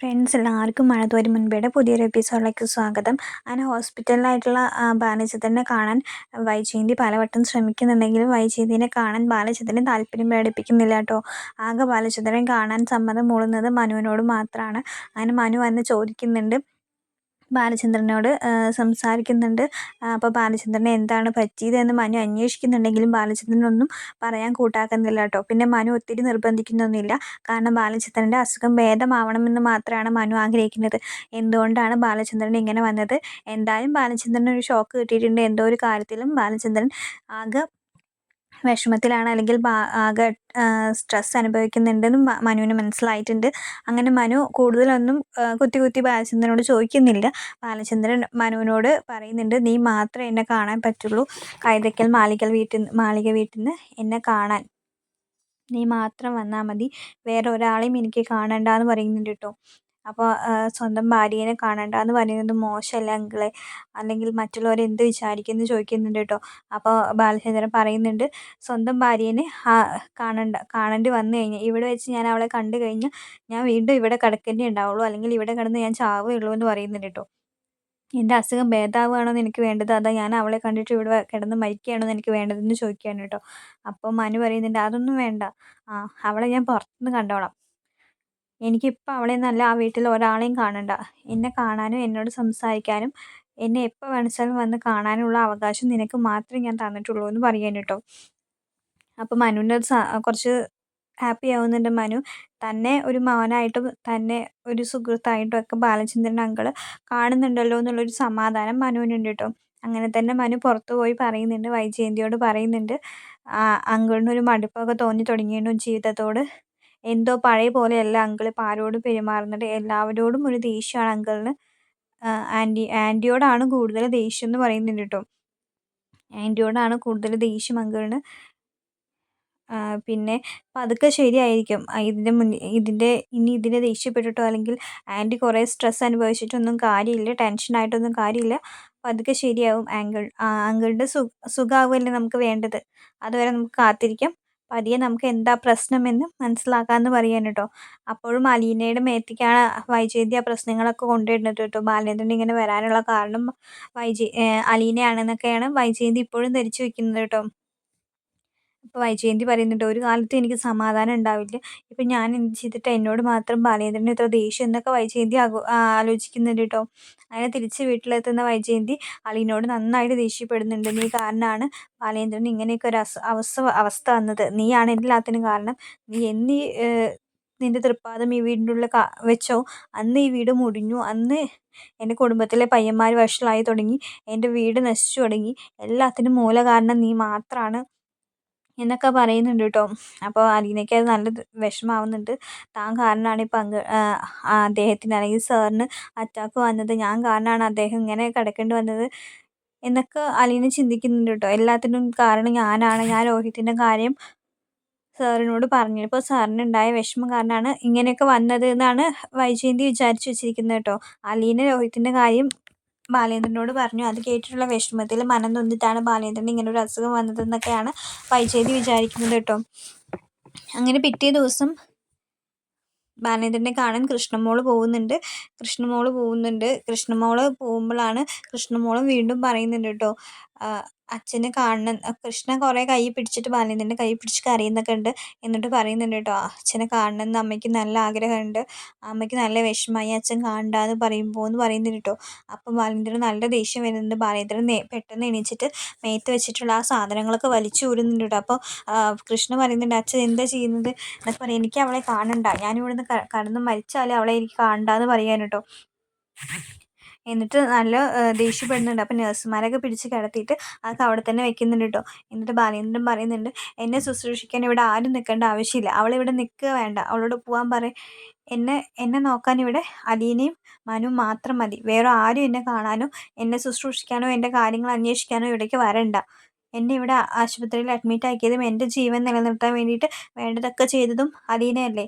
Friends എല്ലാവർക്കും മഴ തോരി മുൻപേടെ പുതിയൊരു എപ്പിസോഡിലേക്ക് സ്വാഗതം. അങ്ങനെ ഹോസ്പിറ്റലിലായിട്ടുള്ള ബാലചന്ദ്രനെ കാണാൻ വൈജയന്തി പലവട്ടം ശ്രമിക്കുന്നുണ്ടെങ്കിലും വൈജയന്തിനെ കാണാൻ ബാലചന്ദ്രൻ താല്പര്യം പ്രകടിപ്പിക്കുന്നില്ല കേട്ടോ. ആകെ ബാലചന്ദ്രൻ കാണാൻ സമ്മതം മൂളുന്നത് മനുവിനോട് മാത്രമാണ് അങ്ങനെ മനു വന്ന് ചോദിക്കുന്നുണ്ട് ബാലചന്ദ്രനോട് സംസാരിക്കുന്നുണ്ട്. അപ്പോൾ ബാലചന്ദ്രനെ എന്താണ് പറ്റിയതെന്ന് മനു അന്വേഷിക്കുന്നുണ്ടെങ്കിലും ബാലചന്ദ്രനൊന്നും പറയാൻ കൂട്ടാക്കുന്നില്ല കേട്ടോ. പിന്നെ മനു ഒത്തിരി നിർബന്ധിക്കുന്നൊന്നുമില്ല. കാരണം ബാലചന്ദ്രന്റെ അസുഖം ഭേദമാവണമെന്ന് മാത്രമാണ് മനു ആഗ്രഹിക്കുന്നത്. എന്തുകൊണ്ടാണ് ബാലചന്ദ്രൻ ഇങ്ങനെ വന്നത്? എന്തായാലും ബാലചന്ദ്രൻ ഒരു ഷോക്ക് കിട്ടിയിട്ടുണ്ട്. എന്തോ ഒരു കാര്യത്തിലും ബാലചന്ദ്രൻ ആകെ വിഷമത്തിലാണ് അല്ലെങ്കിൽ ആകെ സ്ട്രെസ് അനുഭവിക്കുന്നുണ്ടെന്നും മനുവിന് മനസ്സിലായിട്ടുണ്ട്. അങ്ങനെ മനു കൂടുതലൊന്നും കുത്തി കുത്തി ബാലചന്ദ്രനോട് ചോദിക്കുന്നില്ല. ബാലചന്ദ്രൻ മനുവിനോട് പറയുന്നുണ്ട് നീ മാത്രമേ എന്നെ കാണാൻ പറ്റുള്ളൂ. കൈതക്കൽ മാളികൽ വീട്ടിൽ മാളിക വീട്ടിൽ നിന്ന് എന്നെ കാണാൻ. നീ മാത്രം വന്നാൽ മതി. വേറെ ഒരാളെയും എനിക്ക് കാണണ്ട എന്ന് പറയുന്നുണ്ട് കേട്ടോ. അപ്പോൾ സ്വന്തം ഭാര്യേനെ കാണണ്ട പറയുന്നത് മോശമല്ലേ അങ്കിളെ? അല്ലെങ്കിൽ മറ്റുള്ളവർ എന്ത് വിചാരിക്കും എന്ന് ചോദിക്കുന്നുണ്ട് കേട്ടോ. അപ്പോൾ ബാലചന്ദ്രൻ പറയുന്നുണ്ട് സ്വന്തം ഭാര്യേനെ കാണണ്ട കാണേണ്ടി വന്നു കഴിഞ്ഞാൽ ഇവിടെ വെച്ച് ഞാൻ അവളെ കണ്ടു കഴിഞ്ഞാൽ ഞാൻ വീണ്ടും ഇവിടെ കിടക്കേണ്ടി ഉണ്ടാവുള്ളൂ. അല്ലെങ്കിൽ ഇവിടെ കിടന്ന് ഞാൻ ചാവേ ഉള്ളൂ എന്ന് പറയുന്നുണ്ട് കേട്ടോ. എന്റെ അസുഖം ഭേദമാവുകയാണോ എന്ന് എനിക്ക് വേണ്ടത്? അതാ ഞാൻ അവളെ കണ്ടിട്ട് ഇവിടെ കിടന്ന് മരിക്കുകയാണോ എന്ന് എനിക്ക് വേണ്ടതെന്ന് ചോദിക്കുകയാണ് കേട്ടോ. അപ്പോൾ മനു പറയുന്നുണ്ട് അതൊന്നും വേണ്ട. ആ അവളെ ഞാൻ പുറത്തുനിന്ന് കണ്ടോളാം. എനിക്കിപ്പോൾ അവളെ നല്ല ആ വീട്ടിൽ ഒരാളെയും കാണണ്ട. എന്നെ കാണാനും എന്നോട് സംസാരിക്കാനും എന്നെ എപ്പോൾ വേണിച്ചാലും വന്ന് കാണാനുള്ള അവകാശം നിനക്ക് മാത്രമേ ഞാൻ തന്നിട്ടുള്ളൂ എന്ന് പറയാൻ കേട്ടോ. അപ്പോൾ മനുവിന്റെ കുറച്ച് ഹാപ്പി ആവുന്നുണ്ട് മനു. തന്നെ ഒരു മകനായിട്ടും തന്നെ ഒരു സുഹൃത്തായിട്ടും ഒക്കെ ബാലചന്ദ്രൻ അങ്കൾ കാണുന്നുണ്ടല്ലോ എന്നുള്ളൊരു സമാധാനം മനുവിനുണ്ട് കേട്ടോ. അങ്ങനെ തന്നെ മനു പുറത്തു പോയി പറയുന്നുണ്ട് വൈജയന്തിയോട് പറയുന്നുണ്ട്. അങ്കിളിനൊരു മടുപ്പൊക്കെ തോന്നി തുടങ്ങിയിട്ടുണ്ട് ജീവിതത്തോട്. എന്തോ പഴയ പോലെയല്ല. അങ്കിൾ ഇപ്പോൾ ആരോടും പെരുമാറുന്നത് എല്ലാവരോടും ഒരു ദേഷ്യമാണ് അങ്കിളിന്. ആന്റി ആന്റിയോടാണ് കൂടുതൽ ദേഷ്യം എന്ന് പറയുന്നുണ്ട് കേട്ടോ. ആന്റിയോടാണ് കൂടുതൽ ദേഷ്യം അങ്കിളിന്. പിന്നെ പതുക്കെ ശരിയായിരിക്കും. ഇതിന്റെ മുന്നിൽ ഇതിന്റെ ഇനി ഇതിനെ ദേഷ്യപ്പെട്ടിട്ടോ അല്ലെങ്കിൽ ആന്റി കുറേ സ്ട്രെസ് അനുഭവിച്ചിട്ടൊന്നും കാര്യമില്ല. ടെൻഷനായിട്ടൊന്നും കാര്യമില്ല. പതുക്കെ ശരിയാവും. ആങ്കിൾ അങ്കിളിന്റെ സു സുഖമാവുമല്ലേ നമുക്ക് വേണ്ടത്? അതുവരെ നമുക്ക് കാത്തിരിക്കാം. പതിയെ നമുക്ക് എന്താ പ്രശ്നമെന്ന് മനസ്സിലാക്കാമെന്ന് പറയാൻ കേട്ടോ അപ്പോഴും അലീനയുടെ മേത്തേക്കാണ് വൈജയന്തി ആ പ്രശ്നങ്ങളൊക്കെ കൊണ്ടുവരുന്നത് കേട്ടോ. ബാലേന്ദ്രൻ ഇങ്ങനെ വരാനുള്ള കാരണം വൈജ അലീനയാണെന്നൊക്കെയാണ് വൈജയന്തി ഇപ്പോഴും ധരിച്ചു വെക്കുന്നത് കേട്ടോ. അപ്പോൾ വൈജയന്തി പറയുന്നുണ്ട് ഒരു കാലത്ത് എനിക്ക് സമാധാനം ഉണ്ടാവില്ല. ഇപ്പം ഞാൻ എന്ത് ചെയ്തിട്ട് എന്നോട് മാത്രം ബാലേന്ദ്രന് ഇത്ര ദേഷ്യം എന്നൊക്കെ വൈജയന്തി ആലോചിക്കുന്നുണ്ട് കേട്ടോ. അങ്ങനെ തിരിച്ച് വീട്ടിലെത്തുന്ന വൈജയന്തി അളിനോട് നന്നായിട്ട് ദേഷ്യപ്പെടുന്നുണ്ട്. നീ കാരണമാണ് ബാലേന്ദ്രൻ ഇങ്ങനെയൊക്കെ ഒരു അവസ്ഥ അവസ്ഥ വന്നത്. നീയാണ് എല്ലാത്തിനും കാരണം. നീ എന്നീ നിന്റെ തൃപ്പാദം ഈ വീടിന്റെ ഉള്ളിൽ വെച്ചോ? അന്ന് ഈ വീട് മുടിഞ്ഞു. അന്ന് എന്റെ കുടുംബത്തിലെ പയ്യന്മാർ വഷളായി തുടങ്ങി. എന്റെ വീട് നശിച്ചു തുടങ്ങി. എല്ലാത്തിനും മൂല കാരണം നീ മാത്രമാണ് എന്നൊക്കെ പറയുന്നുണ്ട് കേട്ടോ. അപ്പോൾ അലീനയ്ക്ക് അത് നല്ല വിഷമാവുന്നുണ്ട് താൻ കാരണമാണ് ഇപ്പം അങ്ങ് അദ്ദേഹത്തിന് അല്ലെങ്കിൽ സാറിന് അറ്റാക്ക് വന്നത്. ഞാൻ കാരണമാണ് അദ്ദേഹം ഇങ്ങനെ കിടക്കേണ്ടി വന്നത് എന്നൊക്കെ അലീന ചിന്തിക്കുന്നുണ്ട് കേട്ടോ. എല്ലാത്തിനും കാരണം ഞാനാണ്. ഞാൻ രോഹിത്തിന്റെ കാര്യം സാറിനോട് പറഞ്ഞു. ഇപ്പോൾ സാറിനുണ്ടായ വിഷമം കാരണമാണ് ഇങ്ങനെയൊക്കെ വന്നത് എന്നാണ് വൈജയന്തി വിചാരിച്ചു വെച്ചിരിക്കുന്നത് കേട്ടോ. അലീന രോഹിത്തിന്റെ കാര്യം ബാലേന്ദ്രനോട് പറഞ്ഞു. അത് കേട്ടിട്ടുള്ള വിഷമത്തിൽ മനം നൊന്നിട്ടാണ് ബാലേന്ദ്രൻ ഇങ്ങനെ ഒരു അസുഖം വന്നതെന്നൊക്കെയാണ് വൈചേതി വിചാരിക്കുന്നത് കേട്ടോ. അങ്ങനെ പിറ്റേ ദിവസം ബാലേന്ദ്രനെ കാണാൻ കൃഷ്ണമോൾ പോകുന്നുണ്ട്. കൃഷ്ണമോൾ പോകുന്നുണ്ട്. കൃഷ്ണമോൾ പോകുമ്പോഴാണ് കൃഷ്ണമോളും വീണ്ടും പറയുന്നുണ്ട് കേട്ടോ. അച്ഛനെ കാണണം. കൃഷ്ണ കുറേ കൈ പിടിച്ചിട്ട് ബാലേന്ദ്രന്റെ കൈ പിടിച്ച് കരയുന്നൊക്കെ ഉണ്ട് എന്നിട്ട് പറയുന്നുണ്ട് കേട്ടോ അച്ഛനെ കാണണം എന്ന് അമ്മയ്ക്ക് നല്ല ആഗ്രഹമുണ്ട്. അമ്മയ്ക്ക് നല്ല വിഷമമായി അച്ഛൻ കാണണ്ട എന്ന് പറയുമ്പോൾ എന്ന് പറയുന്നുണ്ട് കേട്ടോ. അപ്പം ബാലേന്ദ്രൻ നല്ല ദേഷ്യം വരുന്നുണ്ട്. ബാലേന്ദ്രൻ പെട്ടെന്ന് എണീച്ചിട്ട് മേത്ത് വെച്ചിട്ടുള്ള ആ സാധനങ്ങളൊക്കെ വലിച്ചു ഊരുന്നുണ്ട് കേട്ടോ. അപ്പോൾ കൃഷ്ണ പറയുന്നുണ്ട് അച്ഛൻ എന്താ ചെയ്യുന്നത്? എന്നൊക്കെ പറയും. എനിക്ക് അവളെ കാണണ്ട. ഞാനിവിടുന്ന് കടന്ന് മരിച്ചാലേ അവളെ എനിക്ക് കാണണ്ടെന്ന് പറയാൻ കേട്ടോ. എന്നിട്ട് നല്ല ദേഷ്യപ്പെടുന്നുണ്ട്. അപ്പം നഴ്സുമാരൊക്കെ പിടിച്ച് കിടത്തിയിട്ട് അതൊക്കെ അവിടെ തന്നെ വെക്കുന്നുണ്ട് കേട്ടോ എന്നിട്ട് ബാലേന്ദ്രൻ പറയുന്നുണ്ട് എന്നെ ശുശ്രൂഷിക്കാൻ ഇവിടെ ആരും നിൽക്കേണ്ട ആവശ്യമില്ല. അവളിവിടെ നിൽക്കുക വേണ്ട. അവളോട് പോകാൻ പറയും. എന്നെ എന്നെ നോക്കാൻ ഇവിടെ അലീനയും മനു മാത്രം മതി. വേറെ ആരും എന്നെ കാണാനോ എന്നെ ശുശ്രൂഷിക്കാനോ എന്റെ കാര്യങ്ങൾ അന്വേഷിക്കാനോ ഇവിടേക്ക് വരണ്ട. എന്നെ ഇവിടെ ആശുപത്രിയിൽ അഡ്മിറ്റ് ആക്കിയതും എന്റെ ജീവൻ നിലനിർത്താൻ വേണ്ടിയിട്ട് വേണ്ടതൊക്കെ ചെയ്തതും അലീനയല്ലേ?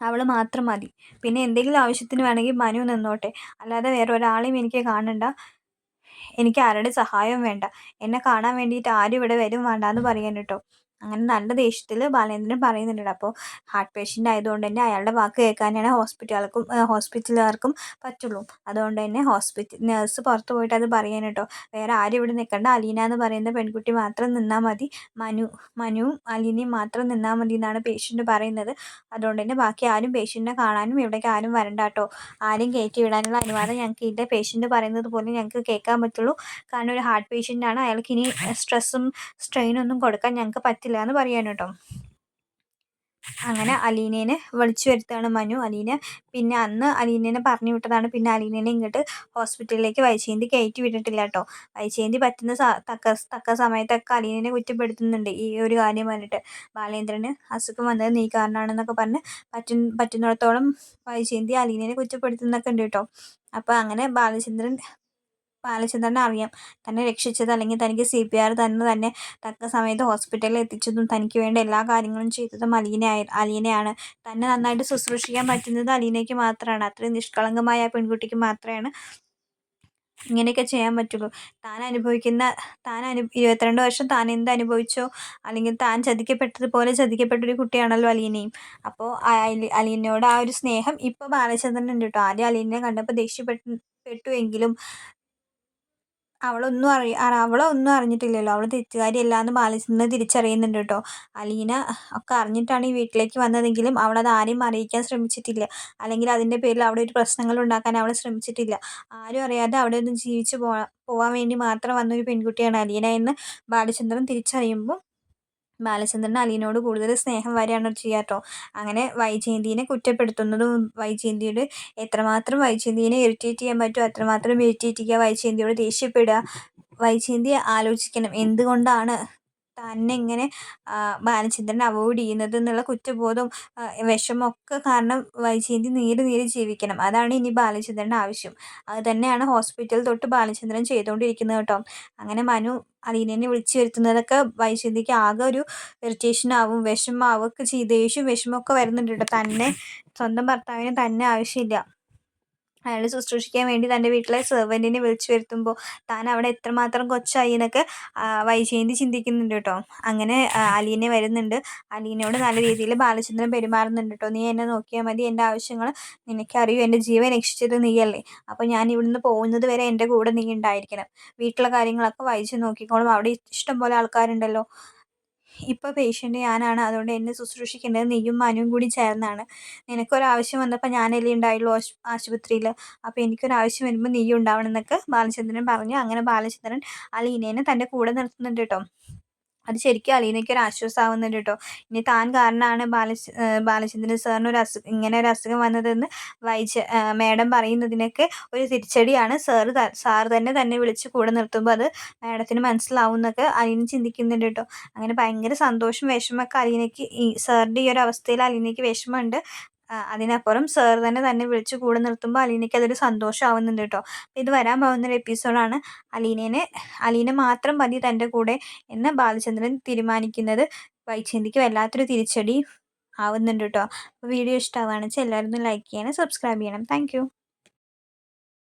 അവൾ മാത്രം മതി. പിന്നെ എന്തെങ്കിലും ആവശ്യത്തിന് വേണമെങ്കിൽ മനു നിന്നോട്ടെ. അല്ലാതെ വേറെ ഒരാളെയും എനിക്ക് കാണണ്ട. എനിക്ക് ആരുടെ സഹായവും വേണ്ട. എന്നെ കാണാൻ വേണ്ടിയിട്ട് ആരും ഇവിടെ വരും വേണ്ട എന്ന് പറയാൻ കേട്ടോ. അങ്ങനെ നല്ല ദേഷ്യത്തിൽ ബാലേന്ദ്രൻ പറയുന്നുണ്ട്. അപ്പോൾ ഹാർട്ട് പേഷ്യന്റ് ആയതുകൊണ്ട് തന്നെ അയാളുടെ വാക്ക് കേൾക്കാനാണ് ഹോസ്പിറ്റലുകാർക്കും ഹോസ്പിറ്റലുകാർക്കും പറ്റുള്ളൂ. അതുകൊണ്ട് തന്നെ ഹോസ്പിറ്റൽ നേഴ്സ് പുറത്ത് പോയിട്ട് അത് പറയാൻ കേട്ടോ. വേറെ ആരും ഇവിടെ നിൽക്കണ്ട. അലീന എന്ന് പറയുന്ന പെൺകുട്ടി മാത്രം നിന്നാൽ മതി. മനു മനുവും അലീനയും മാത്രം നിന്നാൽ മതി എന്നാണ് പേഷ്യന്റ് പറയുന്നത്. അതുകൊണ്ട് തന്നെ ബാക്കി ആരും പേഷ്യന്റിനെ കാണാനും ഇവിടേക്ക് ആരും വരണ്ട കേട്ടോ. ആരും കയറ്റി വിടാനുള്ള അനുവാദം ഞങ്ങൾക്ക് ഇതിന്റെ പേഷ്യന്റ് പറയുന്നത് പോലെ ഞങ്ങൾക്ക് കേൾക്കാൻ പറ്റുള്ളൂ. കാരണം ഒരു ഹാർട്ട് പേഷ്യന്റ് ആണ്. അയാൾക്ക് ഇനി സ്ട്രെസ്സും സ്ട്രെയിനൊന്നും കൊടുക്കാൻ ഞങ്ങൾക്ക് പറ്റില്ല. എന്ന് പറയാൻ കേട്ടോ അങ്ങനെ അലീനേനെ വിളിച്ചു വരുത്താണ് മനു. അലീന പിന്നെ അന്ന് അലീനേനെ പറഞ്ഞു വിട്ടതാണ്. പിന്നെ അലീനേനെ ഇങ്ങോട്ട് ഹോസ്പിറ്റലിലേക്ക് വൈശേന്തി കയറ്റി വിട്ടിട്ടില്ല കേട്ടോ വൈശേന്തി പറ്റുന്ന തക്ക തക്ക സമയത്തൊക്കെ അലീനേനെ കുറ്റപ്പെടുത്തുന്നുണ്ട് ഈ ഒരു കാര്യം പറഞ്ഞിട്ട്. ബാലേന്ദ്രന് അസുഖം വന്നത് നീ കാരണമാണെന്നൊക്കെ പറഞ്ഞ് പറ്റു പറ്റുന്നിടത്തോളം വൈശേന്തി അലീനേനെ കുറ്റപ്പെടുത്തുന്നൊക്കെ ഉണ്ട് കേട്ടോ അപ്പോൾ അങ്ങനെ ബാലചന്ദ്രൻ ബാലചന്ദ്രനെ അറിയാം. തന്നെ രക്ഷിച്ചത് അല്ലെങ്കിൽ തനിക്ക് സി പി ആർ തന്നെ തന്നെ തക്ക സമയത്ത് ഹോസ്പിറ്റലിൽ എത്തിച്ചതും തനിക്ക് വേണ്ട എല്ലാ കാര്യങ്ങളും ചെയ്തതും അലീന അലീനയാണ്. തന്നെ നന്നായിട്ട് ശുശ്രൂഷിക്കാൻ പറ്റുന്നത് അലീനയ്ക്ക് മാത്രമാണ്. അത്രയും നിഷ്കളങ്കമായ ആ പെൺകുട്ടിക്ക് മാത്രമാണ് ഇങ്ങനെയൊക്കെ ചെയ്യാൻ പറ്റുള്ളൂ. താൻ അനുഭവിക്കുന്ന താൻ അനു ഇരുപത്തിരണ്ട് വർഷം താൻ എന്ത് അനുഭവിച്ചോ അല്ലെങ്കിൽ താൻ ചതിക്കപ്പെട്ടതുപോലെ ചതിക്കപ്പെട്ടൊരു കുട്ടിയാണല്ലോ അലീനയും. അപ്പോൾ അലീനയോട് ആ ഒരു സ്നേഹം ഇപ്പോൾ ബാലചന്ദ്രൻ ഉണ്ട് കേട്ടോ. ആദ്യം അലീനയെ കണ്ടപ്പോൾ ദേഷ്യപ്പെട്ടു പെട്ടുവെങ്കിലും അവളൊന്നും അറിയ അവളൊന്നും അറിഞ്ഞിട്ടില്ലല്ലോ. അവൾ തെറ്റുകാരിയല്ല എന്ന് ബാലചന്ദ്രൻ തിരിച്ചറിയുന്നുണ്ട് കേട്ടോ. അലീന ഒക്കെ അറിഞ്ഞിട്ടാണ് ഈ വീട്ടിലേക്ക് വന്നതെങ്കിലും അവളത് ആരെയും അറിയിക്കാൻ ശ്രമിച്ചിട്ടില്ല. അല്ലെങ്കിൽ അതിന്റെ പേരിൽ അവിടെ ഒരു പ്രശ്നങ്ങൾ ഉണ്ടാക്കാൻ അവൾ ശ്രമിച്ചിട്ടില്ല. ആരും അറിയാതെ അവിടെ ഒന്ന് ജീവിച്ച് പോവാൻ വേണ്ടി മാത്രം വന്നൊരു പെൺകുട്ടിയാണ് അലീന എന്ന് ബാലചന്ദ്രൻ തിരിച്ചറിയുമ്പോൾ ബാലചന്ദ്രൻ അലീനോട് കൂടുതൽ സ്നേഹം വരെയാണ് ചെയ്യാട്ടോ. അങ്ങനെ വൈജയന്തിനെ കുറ്റപ്പെടുത്തുന്നതും വൈജയന്തിയോട് എത്രമാത്രം വൈജയന്തിനെ ഇറിറ്റേറ്റ് ചെയ്യാൻ പറ്റുമോ അത്രമാത്രം ഇറിറ്റേറ്റ് ചെയ്യുക വൈജയന്തിയോട് ദേഷ്യപ്പെടുക. വൈജയന്തി ആലോചിക്കണം എന്തുകൊണ്ടാണ് തന്നെ ഇങ്ങനെ ബാലചന്ദ്രൻ അവോയ്ഡ് ചെയ്യുന്നത് എന്നുള്ള കുറ്റബോധവും വിഷമമൊക്കെ കാരണം വൈജയന്തി നീര് നീര് ജീവിക്കണം. അതാണ് ഇനി ബാലചന്ദ്രന്റെ ആവശ്യം. അത് തന്നെയാണ് ഹോസ്പിറ്റൽ തൊട്ട് ബാലചന്ദ്രൻ ചെയ്തുകൊണ്ടിരിക്കുന്നത് കേട്ടോ. അങ്ങനെ മനു അലീനനെ വിളിച്ചു വരുത്തുന്നതൊക്കെ വൈജയന്തിക്ക് ആകെ ഒരു ഇറിറ്റേഷൻ ആവും വിഷമാവും ഒക്കെ ചെയ്ത്. ദേഷ്യം വിഷമമൊക്കെ വരുന്നുണ്ട് കേട്ടോ. തന്നെ സ്വന്തം ഭർത്താവിന് തന്നെ ആവശ്യമില്ല. അയാളെ ശുശ്രൂഷിക്കാൻ വേണ്ടി തന്റെ വീട്ടിലെ സെർവന്റിനെ വിളിച്ചു വരുത്തുമ്പോൾ താൻ അവിടെ എത്രമാത്രം കൊച്ചായി എന്നൊക്കെ വൈജയന്തി ചിന്തിക്കുന്നുണ്ട് കേട്ടോ. അങ്ങനെ അലീനെ വരുന്നുണ്ട്. അലീനയോട് നല്ല രീതിയിൽ ബാലചന്ദ്രൻ പെരുമാറുന്നുണ്ട് കേട്ടോ. നീ എന്നെ നോക്കിയാൽ മതി. എന്റെ ആവശ്യങ്ങൾ നിനക്കറിയൂ. എന്റെ ജീവൻ രക്ഷിച്ചത് നീയല്ലേ. അപ്പോൾ ഞാൻ ഇവിടുന്ന് പോകുന്നത് വരെ എന്റെ കൂടെ നീ ഉണ്ടായിരിക്കണം. വീട്ടിലെ കാര്യങ്ങളൊക്കെ വൈജു നോക്കിക്കോളും. അവിടെ ഇഷ്ടംപോലെ ആൾക്കാരുണ്ടല്ലോ. ഇപ്പോൾ പേഷ്യന്റ് ഞാനാണ്. അതുകൊണ്ട് എന്നെ ശുശ്രൂഷിക്കേണ്ടത് നെയ്യും മാനും കൂടി ചേർന്നാണ്. നിനക്കൊരാവശ്യം വന്നപ്പോൾ ഞാനല്ലേ ഉണ്ടായുള്ളൂ ആശുപത്രിയിൽ അപ്പോൾ എനിക്കൊരാവശ്യം വരുമ്പോൾ നെയ്യുണ്ടാവണം എന്നൊക്കെ ബാലചന്ദ്രൻ പറഞ്ഞു. അങ്ങനെ ബാലചന്ദ്രൻ അലീനേനെ തന്റെ കൂടെ നിർത്തുന്നുണ്ട് കേട്ടോ അത് ശരിക്കും അലീനയ്ക്ക് ഒരു ആശ്വാസമാവുന്നുണ്ട് കേട്ടോ. ഇനി താൻ കാരണമാണ് ബാലച ബാലചന്ദ്രൻ സാറിന് ഒരു അസുഖം ഇങ്ങനെ ഒരു അസുഖം വന്നതെന്ന് വൈജ മാഡം പറയുന്നതിനൊക്കെ ഒരു തിരിച്ചടിയാണ് സാറ് സാർ തന്നെ തന്നെ വിളിച്ച് കൂടെ നിർത്തുമ്പോൾ അത് മാഡത്തിന് മനസ്സിലാവും എന്നൊക്കെ അലീന ചിന്തിക്കുന്നുണ്ട് കേട്ടോ. അങ്ങനെ ഭയങ്കര സന്തോഷം വിഷമമൊക്കെ അലീനയ്ക്ക് ഈ സാറിന്റെ ഈ ഒരു അവസ്ഥയിൽ അലീനയ്ക്ക് വിഷമമുണ്ട്. അതിനപ്പുറം സർ തന്നെ തന്നെ വിളിച്ച് കൂടെ നിർത്തുമ്പോൾ അലീനയ്ക്ക് അതൊരു സന്തോഷമാവുന്നുണ്ട് കേട്ടോ. ഇത് വരാൻ പോകുന്നൊരു എപ്പിസോഡാണ് അലീനേനെ അലീന മാത്രം മതി തന്റെ കൂടെ എന്ന് ബാലചന്ദ്രൻ തീരുമാനിക്കുന്നത്. വൈചന്തിക്ക് വല്ലാത്തൊരു തിരിച്ചടി ആവുന്നുണ്ട് കേട്ടോ. അപ്പോൾ വീഡിയോ ഇഷ്ടമാവുകയാണെന്ന് വെച്ചാൽ എല്ലാവരും ലൈക്ക് ചെയ്യണം സബ്സ്ക്രൈബ് ചെയ്യണം. താങ്ക്